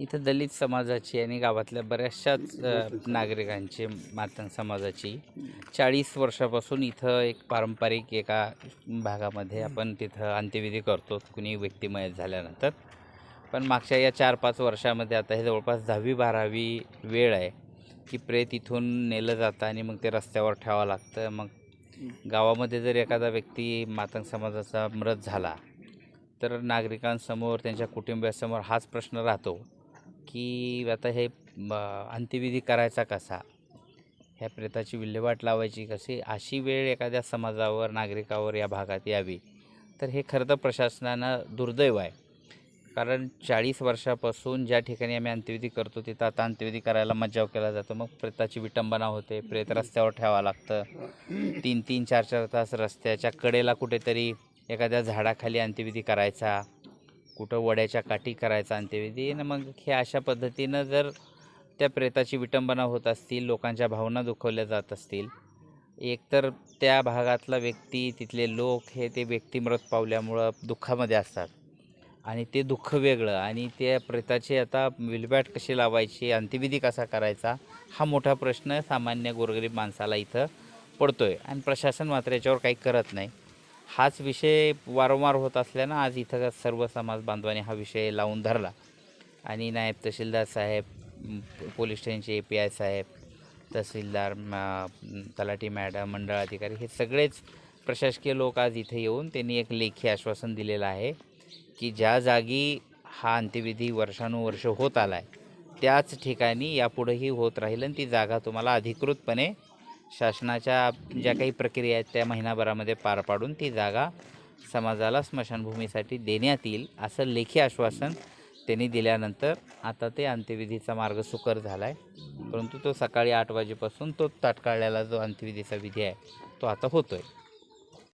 इथं दलित समाजाची आणि गावातल्या बऱ्याचशाच नागरिकांची मातंग समाजाची चाळीस वर्षापासून इथं एक पारंपरिक एका भागामध्ये आपण तिथं अंत्यविधी करतो कुणी व्यक्तिमय झाल्यानंतर. पण मागच्या या चार पाच वर्षामध्ये आता हे जवळपास दहावी बारावी वेळ आहे की प्रेत इथून नेलं जातं आणि मग ते रस्त्यावर ठेवावं लागतं. मग गावामध्ये जर एखादा व्यक्ती मातंग समाजाचा मृत झाला तर नागरिकांसमोर त्यांच्या कुटुंबियासमोर हाच प्रश्न राहतो की आता हे अंत्यविधी करायचा कसा? ह्या प्रेताची विल्हेवाट लावायची कशी? अशी वेळ एखाद्या समाजावर नागरिकावर या भागात यावी. तर हे खरं तर प्रशासनानं दुर्दैव आहे. कारण चाळीस वर्षापासून ज्या ठिकाणी आम्ही अंत्यविधी करतो तिथं आता अंत्यविधी करायला मज्जाव केला जातो. मग प्रेताची विटंबना होते प्रेत रस्त्यावर ठेवावं लागतं. तीन तीन चार चार तास रस्त्याच्या कडेला कुठेतरी एखाद्या झाडाखाली अंत्यविधी करायचा. कुठं वड्याच्या काठी करायचा अंत्यविधी आणि मग हे अशा पद्धतीनं जर त्या प्रेताची विटंबना होत असतील लोकांच्या भावना दुखवल्या जात असतील एकतर त्या भागातला व्यक्ती तिथले लोक हे ते व्यक्ती मृत पावल्यामुळं दुःखामध्ये असतात. आणि ते दुःख वेगळं. आणि त्या प्रेताची आता विलबॅट कशी लावायची अंत्यविधी कसा करायचा हा मोठा प्रश्न सामान्य गोरगरीब माणसाला इथं पडतो आहे आणि प्रशासन मात्र याच्यावर काही करत नाही. हाच विषय वारंवार होत असल्यानं आज इथं सर्व समाज बांधवांनी हा विषय लावून धरला. आणि नायब तहसीलदार साहेब पोलीस स्टेशनचे ए पी आय साहेब तहसीलदार तलाठी मॅडम मंडळ अधिकारी हे सगळेच प्रशासकीय लोक आज इथे येऊन त्यांनी एक लेखी आश्वासन दिलेलं आहे की ज्या जागी हा अंत्यविधी वर्षानुवर्ष होत आला आहे त्याच ठिकाणी यापुढेही होत राहील आणि ती जागा तुम्हाला अधिकृतपणे शासनाच्या ज्या काही प्रक्रिया आहेत त्या महिनाभरामध्ये पार पाडून ती जागा समाजाला स्मशानभूमीसाठी देण्यात येईल असं लेखी आश्वासन त्यांनी दिल्यानंतर आता ते अंत्यविधीचा मार्ग सुकर झाला आहे परंतु तो सकाळी आठ वाजेपासून तो ताटकाळल्याला जो अंत्यविधीचा विधी आहे तो आता होतो आहे